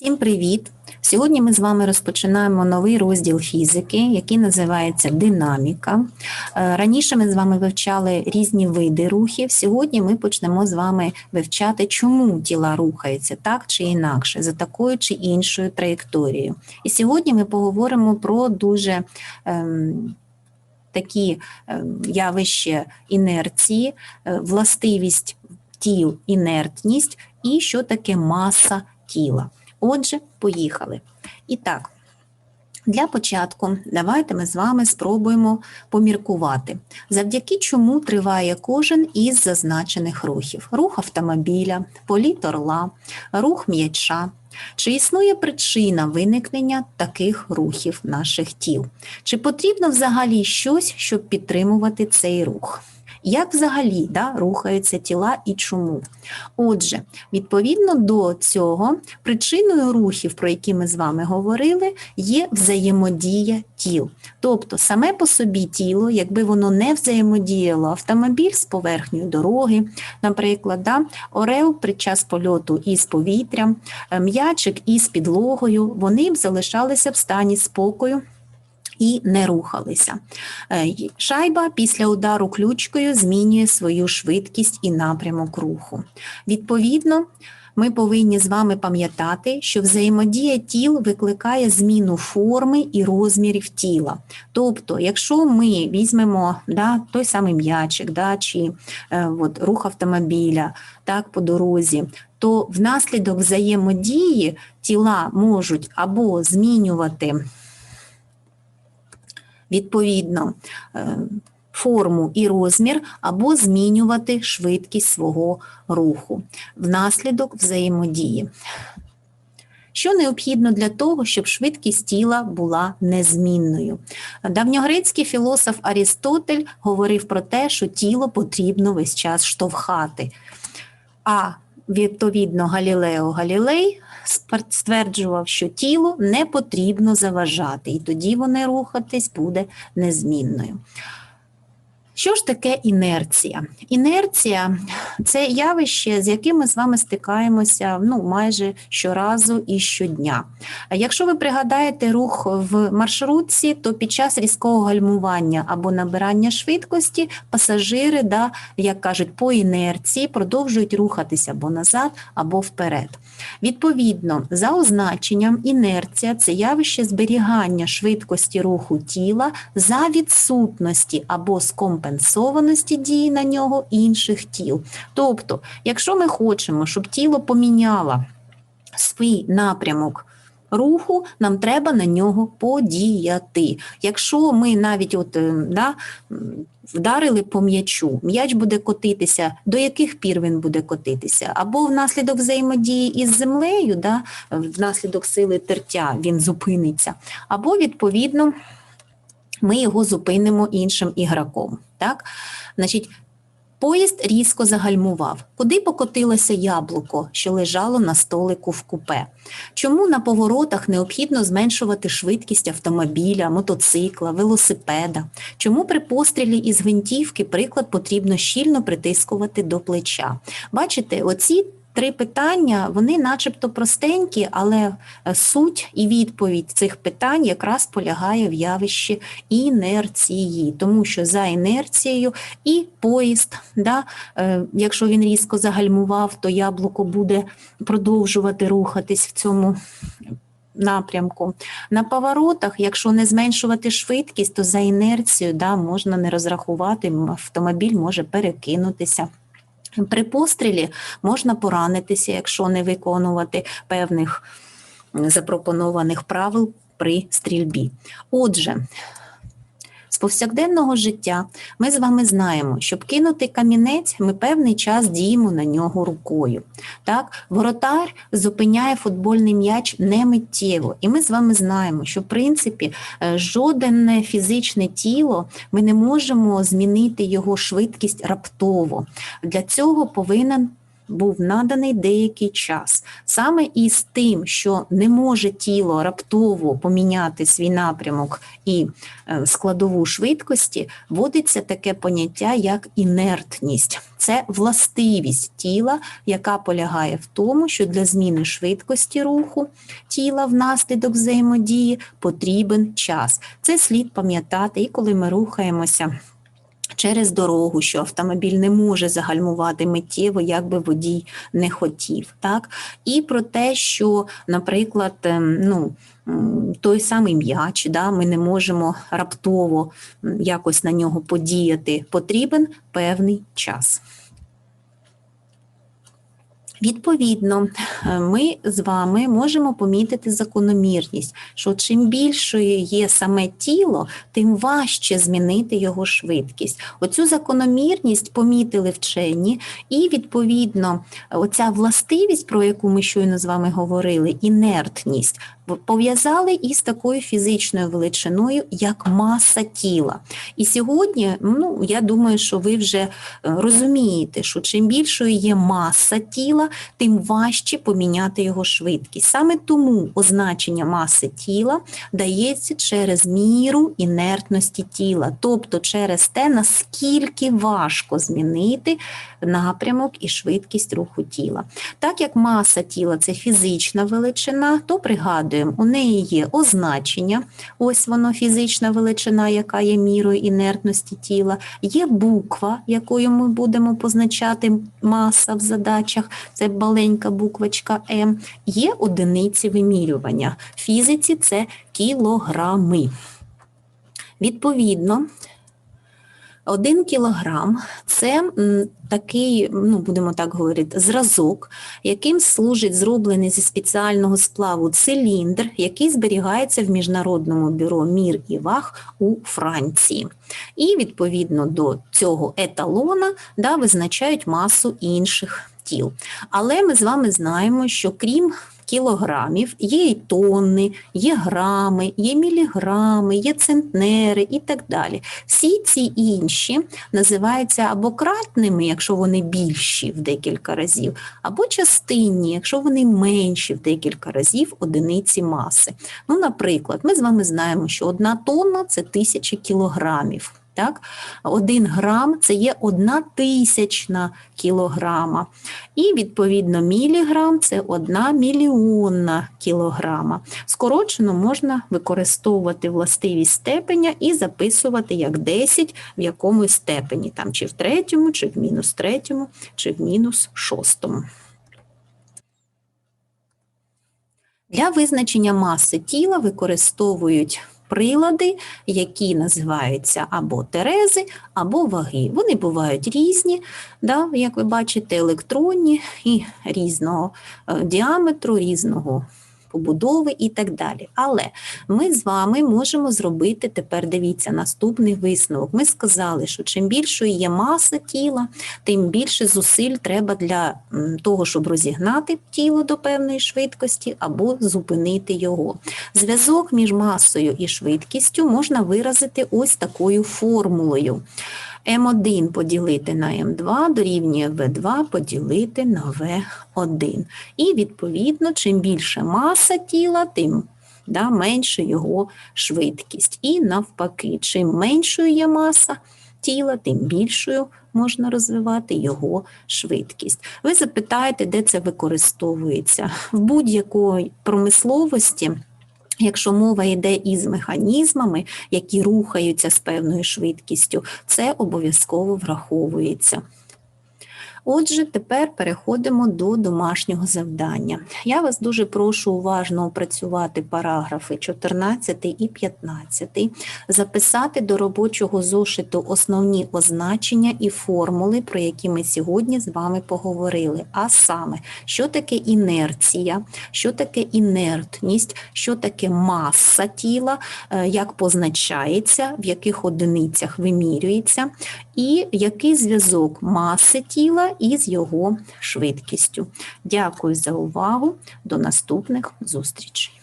Всім привіт! Сьогодні ми з вами розпочинаємо новий розділ фізики, який називається динаміка. Е, Раніше ми з вами вивчали різні види рухів. Сьогодні ми почнемо з вами вивчати, чому тіла рухаються так чи інакше, за такою чи іншою траєкторією. І сьогодні ми поговоримо про дуже ем, такі ем, явища інерції, е, властивість тіл, інертність і що таке маса тіла. Отже, поїхали. І так, для початку давайте ми з вами спробуємо поміркувати, завдяки чому триває кожен із зазначених рухів: рух автомобіля, політ орла, рух м'яча. Чи існує причина виникнення таких рухів наших тіл? Чи потрібно взагалі щось, щоб підтримувати цей рух? Як взагалі да, рухаються тіла і чому? Отже, відповідно до цього, причиною рухів, про які ми з вами говорили, є взаємодія тіл. Тобто саме по собі тіло, якби воно не взаємодіяло автомобіль з поверхнею дороги, наприклад, да, орел під час польоту із повітрям, е, м'ячик із підлогою, вони б залишалися в стані спокою і не рухалися. Е, Шайба після удару ключкою змінює свою швидкість і напрямок руху. Відповідно, ми повинні з вами пам'ятати, що взаємодія тіл викликає зміну форми і розмірів тіла. Тобто, якщо ми візьмемо да, той самий м'ячик, да, чи е, от, рух автомобіля так, по дорозі, то внаслідок взаємодії тіла можуть або змінювати відповідно е, форму і розмір, або змінювати швидкість свого руху внаслідок взаємодії. Що необхідно для того, щоб швидкість тіла була незмінною? Давньогрецький філософ Арістотель говорив про те, що тіло потрібно весь час штовхати. А відповідно Галілео Галілей стверджував, що тіло не потрібно заважати, і тоді вони рухатись буде незмінною. Що ж таке інерція? Інерція це явище, з яким ми з вами стикаємося ну, майже щоразу і щодня. Якщо ви пригадаєте рух в маршрутці, то під час різкого гальмування або набирання швидкості пасажири, да, як кажуть, по інерції продовжують рухатися або назад, або вперед. Відповідно, за означенням, інерція це явище зберігання швидкості руху тіла за відсутності або скомпенсованості дії на нього інших тіл. Тобто, якщо ми хочемо, щоб тіло поміняло свій напрямок. Руху нам треба на нього подіяти. Якщо ми навіть от, е, да, вдарили по м'ячу, м'яч буде котитися, до яких пір він буде котитися? Або внаслідок взаємодії із землею, да, внаслідок сили тертя він зупиниться, або відповідно ми його зупинимо іншим ігроком. Так? Значить, Поїзд різко загальмував. Куди покотилося яблуко, що лежало на столику в купе? Чому на поворотах необхідно зменшувати швидкість автомобіля, мотоцикла, велосипеда? Чому при пострілі із гвинтівки приклад потрібно щільно притискувати до плеча? Бачите, оці три питання, вони начебто простенькі, але е, суть і відповідь цих питань якраз полягає в явищі інерції, тому що за інерцією і поїзд, да, е, якщо він різко загальмував, то яблуко буде продовжувати рухатись в цьому напрямку. На поворотах, якщо не зменшувати швидкість, то за інерцією да, можна не розрахувати, автомобіль може перекинутися. При пострілі можна поранитися, якщо не виконувати певних запропонованих правил при стрільбі. Отже, повсякденного життя ми з вами знаємо, щоб кинути камінець, ми певний час діємо на нього рукою. Так, воротар зупиняє футбольний м'яч не миттєво, і ми з вами знаємо, що в принципі е, жодне фізичне тіло ми не можемо змінити його швидкість раптово. Для цього повинен був наданий деякий час. Саме із тим, що не може тіло раптово поміняти свій напрямок і е, складову швидкості, вводиться таке поняття, як інертність. Це властивість тіла, яка полягає в тому, що для зміни швидкості руху тіла внаслідок взаємодії потрібен час. Це слід пам'ятати, і коли ми рухаємося. Через дорогу, що автомобіль не може загальмувати миттєво, як би водій не хотів, так і про те, що, наприклад, ем, ну той самий м'яч, да, ми не можемо раптово якось на нього подіяти, потрібен певний час. Відповідно, е, ми з вами можемо помітити закономірність, що чим більшою є саме тіло, тим важче змінити його швидкість. Оцю закономірність помітили вчені, і відповідно оця властивість, про яку ми щойно з вами говорили, інертність, пов'язали із такою фізичною величиною, як маса тіла. І сьогодні, ну я думаю, що ви вже е, розумієте, що чим більшою є маса тіла, тим важче поміняти його швидкість. Саме тому означення маси тіла дається через міру інертності тіла, тобто через те, наскільки важко змінити напрямок і швидкість руху тіла. Так як маса тіла це фізична величина, то пригадуємо, у неї є означення, ось воно фізична величина, яка є мірою інертності тіла, є буква, якою ми будемо позначати маса в задачах, це маленька буквочка М, є одиниці вимірювання. В фізиці це кілограми. Відповідно, один кілограм це такий, ну будемо так говорити, зразок, яким служить зроблений зі спеціального сплаву циліндр, який зберігається в Міжнародному бюро мір і ваг у Франції. І відповідно до цього еталона да, визначають масу інших тіл. Але ми з вами знаємо, що крім кілограмів, є і тонни, є грами, є міліграми, є центнери і так далі. Всі ці інші називаються або кратними, якщо вони більші в декілька разів, або частинні, якщо вони менші в декілька разів одиниці маси. Ну, наприклад, ми з вами знаємо, що одна тонна це тисяча кілограмів. Так? Один грам це є одна тисячна кілограма. І, відповідно, міліграм це одна мільйонна кілограма. Скорочено можна використовувати властивість степеня і записувати як 10 в якомусь степені, там, чи в третьому, чи в мінус третьому, чи в мінус шостому. Для визначення маси тіла використовують прилади, які називаються або терези, або ваги. Вони бувають різні, да, як ви бачите, електронні і різного е, діаметру, різного побудови і так далі. Але ми з вами можемо зробити тепер, дивіться, наступний висновок. Ми сказали, що чим більшою є маса тіла, тим більше зусиль треба для того, щоб розігнати тіло до певної швидкості або зупинити його. Зв'язок між масою і швидкістю можна виразити ось такою формулою. М1 поділити на М2 дорівнює В2 поділити на В1. І, відповідно, чим більше маса тіла, тим да, менше його швидкість. І навпаки, чим меншою є маса тіла, тим більшою можна розвивати його швидкість. Ви запитаєте, де це використовується? В будь-якої промисловості. Якщо мова йде із механізмами, які рухаються з певною швидкістю, це обов'язково враховується. Отже, тепер переходимо до домашнього завдання. Я вас дуже прошу уважно опрацювати параграфи 14 і 15, записати до робочого зошиту основні означення і формули, про які ми сьогодні з вами поговорили. А саме, що таке інерція, що таке інертність, що таке маса тіла, е, як позначається, в яких одиницях вимірюється, і який зв'язок маси тіла із його швидкістю. Дякую за увагу. До наступних зустрічей.